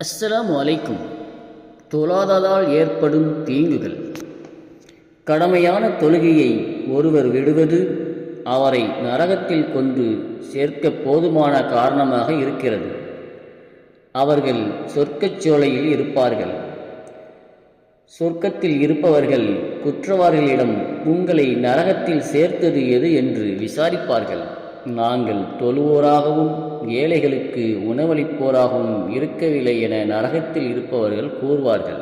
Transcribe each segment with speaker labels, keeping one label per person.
Speaker 1: அஸ்ஸலாமு அலைக்கும். தொழாததால் ஏற்படும் தீங்குகள். கடமையான தொழுகையை ஒருவர் விடுவது அவரை நரகத்தில் கொண்டு சேர்க்க போதுமான காரணமாக இருக்கிறது. அவர்கள் சொர்க்கச் சோலையில் இருப்பார்கள். சொர்க்கத்தில் இருப்பவர்கள் குற்றவாளிகளிடம் உங்களை நரகத்தில் சேர்த்தது எது என்று விசாரிப்பார்கள். நாங்கள் தொழுவோராகவும் ஏழைகளுக்கு உணவளிப்போராகவும் இருக்கவில்லை என நரகத்தில் இருப்பவர்கள் கூறுவார்கள்.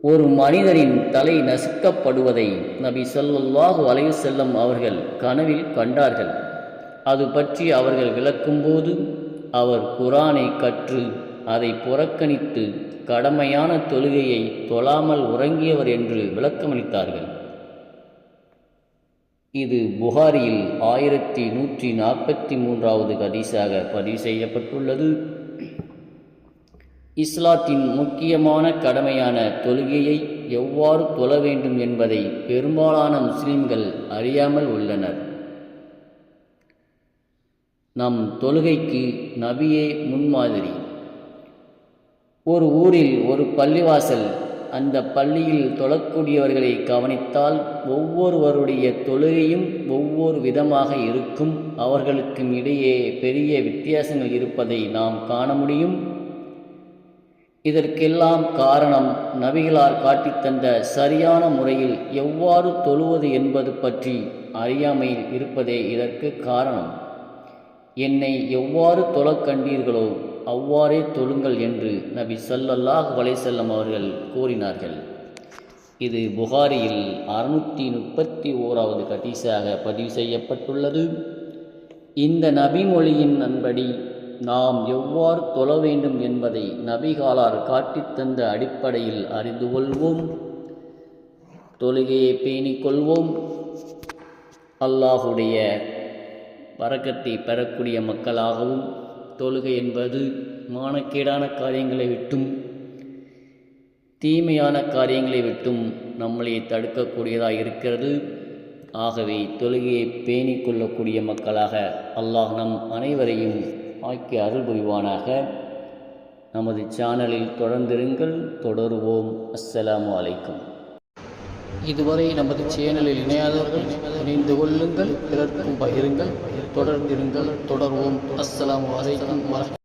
Speaker 1: ஒரு மனிதரின் தலை நசுக்கப்படுவதை நபி ஸல்லல்லாஹு அலைஹி செல்லும் அவர்கள் கனவில் கண்டார்கள். அது பற்றி அவர்கள் விளக்கும்போது அவர் குரானை கற்று அதை புறக்கணித்து கடமையான தொழுகையை தொழாமல் உறங்கியவர் என்று விளக்கமளித்தார்கள். இது புகாரியில் ஆயிரத்தி நூற்றி நாற்பத்தி மூன்றாவது ஹதீஸாக பதிவு செய்யப்பட்டுள்ளது. இஸ்லாத்தின் முக்கியமான கடமையான தொழுகையை எவ்வாறு தொழ வேண்டும் என்பதை பெரும்பாலான முஸ்லிம்கள் அறியாமல் உள்ளனர். நம் தொழுகைக்கு நபியே முன்மாதிரி. ஒரு ஊரில் ஒரு பள்ளிவாசல் அந்த பள்ளியில் தொழக்கூடியவர்களை கவனித்தால் ஒவ்வொருவருடைய தொழுகையும் ஒவ்வொரு விதமாக இருக்கும். அவர்களுக்கும் இடையே பெரிய வித்தியாசங்கள் இருப்பதை நாம் காண முடியும். இதற்கெல்லாம் காரணம் நபிகளார் காட்டித்தந்த சரியான முறையில் எவ்வாறு தொழுவது என்பது பற்றி அறியாமையில் இருப்பதே இதற்கு காரணம். என்னை எவ்வாறு தொழக் கண்டீர்களோ அவ்வாறே தொழுங்கள் என்று நபி சல்லல்லாஹ் வலைசல்லம் அவர்கள் கூறினார்கள். இது புகாரியில் அறுநூற்றி முப்பத்தி ஓராவது கதீஸாக பதிவு செய்யப்பட்டுள்ளது. இந்த நபிமொழியின் நண்படி நாம் எவ்வாறு தொழ வேண்டும் என்பதை நபிகாலார் காட்டித்தந்த அடிப்படையில் அறிந்து கொள்வோம். தொழுகையை பேணிக்கொள்வோம் அல்லாஹுடைய வரக்கத்தை பெறக்கூடிய மக்களாகவும் தொழுகை என்பது மானக்கேடான காரியங்களை விட்டும் தீமையான காரியங்களை விட்டும் நம்மளை தடுக்கக்கூடியதாக இருக்கிறது. ஆகவே தொழுகையை பேணிக் கொள்ளக்கூடிய மக்களாக அல்லாஹ் நம் அனைவரையும் ஆக்கி அருள் புரிவானாக. நமது சேனலில் தொடர்ந்திருங்கள் தொடருவோம். அஸ்ஸலாம் அலைக்கும். இதுவரை நமது சேனலில் இணையாதவர்கள் இணைந்து கொள்ளுங்கள் பிறர்க்கும் பகிருங்கள். தொடர்ந்திருங்கள். தொடர்வோம். அஸ்லாம் வலைக்கம் வரஹ்